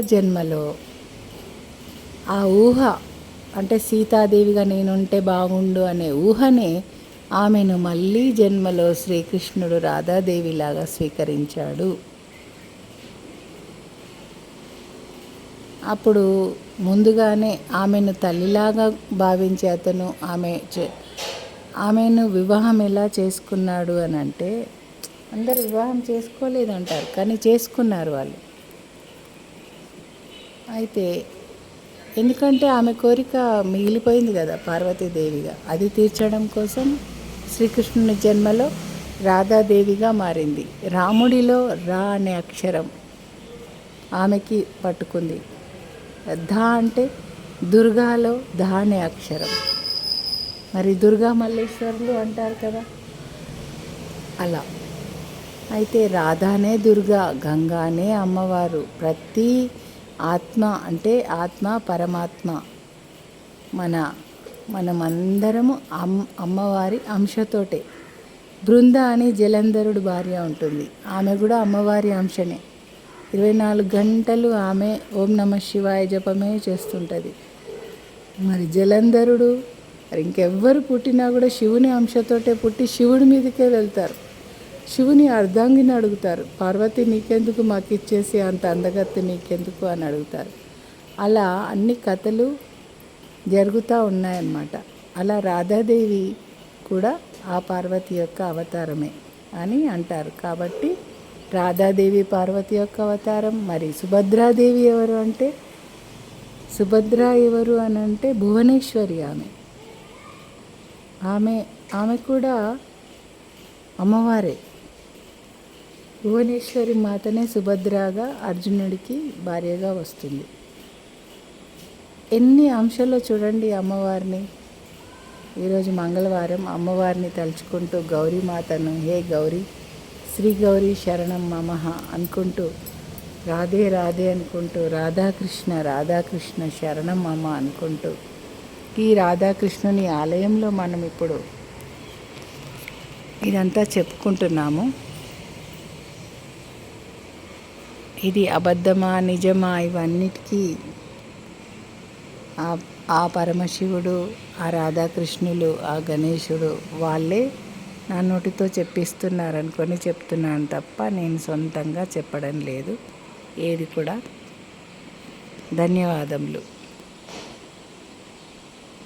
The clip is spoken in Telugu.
జన్మలో ఆ ఊహ అంటే సీతాదేవిగా నేనుంటే బాగుండు అనే ఊహనే ఆమెను మళ్ళీ జన్మలో శ్రీకృష్ణుడు రాధాదేవిలాగా స్వీకరించాడు. అప్పుడు ముందుగానే ఆమెను తల్లిలాగా భావించే అతను ఆమె చే- ఆమెను వివాహం ఎలా చేసుకున్నాడు అని అంటే అందరు వివాహం చేసుకోలేదంటారు కానీ చేసుకున్నారు వాళ్ళు. అయితే ఎందుకంటే ఆమె కోరిక మిగిలిపోయింది కదా పార్వతీదేవిగా. అది తీర్చడం కోసం శ్రీకృష్ణుని జన్మలో రాధాదేవిగా మారింది. రాముడిలో రా అనే అక్షరం ఆమెకి పట్టుకుంది. ధా అంటే దుర్గాలో ధా అనే అక్షరం. మరి దుర్గా మల్లేశ్వరులు అంటారు కదా? అలా. అయితే రాధానే దుర్గా గంగానే అమ్మవారు. ప్రతి ఆత్మ అంటే ఆత్మ పరమాత్మ. మన మనమందరము అమ్ అమ్మవారి అంశతోటే. బృంద అని జలంధరుడు భార్య ఉంటుంది. ఆమె కూడా అమ్మవారి అంశనే. ఇరవై నాలుగు గంటలు ఆమె ఓం నమ శివాయ జపమే చేస్తుంటుంది. మరి జలంధరుడు మరి ఇంకెవ్వరు పుట్టినా కూడా శివుని అంశతోటే పుట్టి శివుడి మీదకే వెళ్తారు. శివుని అర్ధాంగిని అడుగుతారు. పార్వతి నీకెందుకు మాకు ఇచ్చేసి అంత అందగత్తి నీకెందుకు అని అడుగుతారు. అలా అన్ని కథలు జరుగుతూ ఉన్నాయన్నమాట. అలా రాధాదేవి కూడా ఆ పార్వతి యొక్క అవతారమే అని అంటారు. కాబట్టి రాధాదేవి పార్వతి యొక్క అవతారం మరి సుభద్రాదేవి ఎవరు అంటే? సుభద్ర ఎవరు అని అంటే భువనేశ్వరి ఆమె. ఆమె ఆమె కూడా అమ్మవారే. భువనేశ్వరి మాతనే సుభద్రగా అర్జునుడికి భార్యగా వస్తుంది. ఎన్ని అంశాల్లో చూడండి అమ్మవారిని? ఈరోజు మంగళవారం అమ్మవారిని తలుచుకుంటూ గౌరీమాతను హే గౌరీ శ్రీ గౌరీ శరణం మమహ అనుకుంటూ రాధే రాధే అనుకుంటూ రాధాకృష్ణ రాధాకృష్ణ శరణం మమ అనుకుంటూ ఈ రాధాకృష్ణుని ఆలయంలో మనం ఇప్పుడు ఇదంతా చెప్పుకుంటున్నాము. ఇది అబద్ధమా నిజమా ఇవన్నిటికీ ఆ ఆ పరమశివుడు ఆ రాధాకృష్ణులు ఆ గణేశుడు వాళ్ళే నా నోటితో చెప్పిస్తున్నారు అనుకొని చెప్తున్నాను తప్ప నేను సొంతంగా చెప్పడం లేదు. ఏది కూడా. ధన్యవాదములు.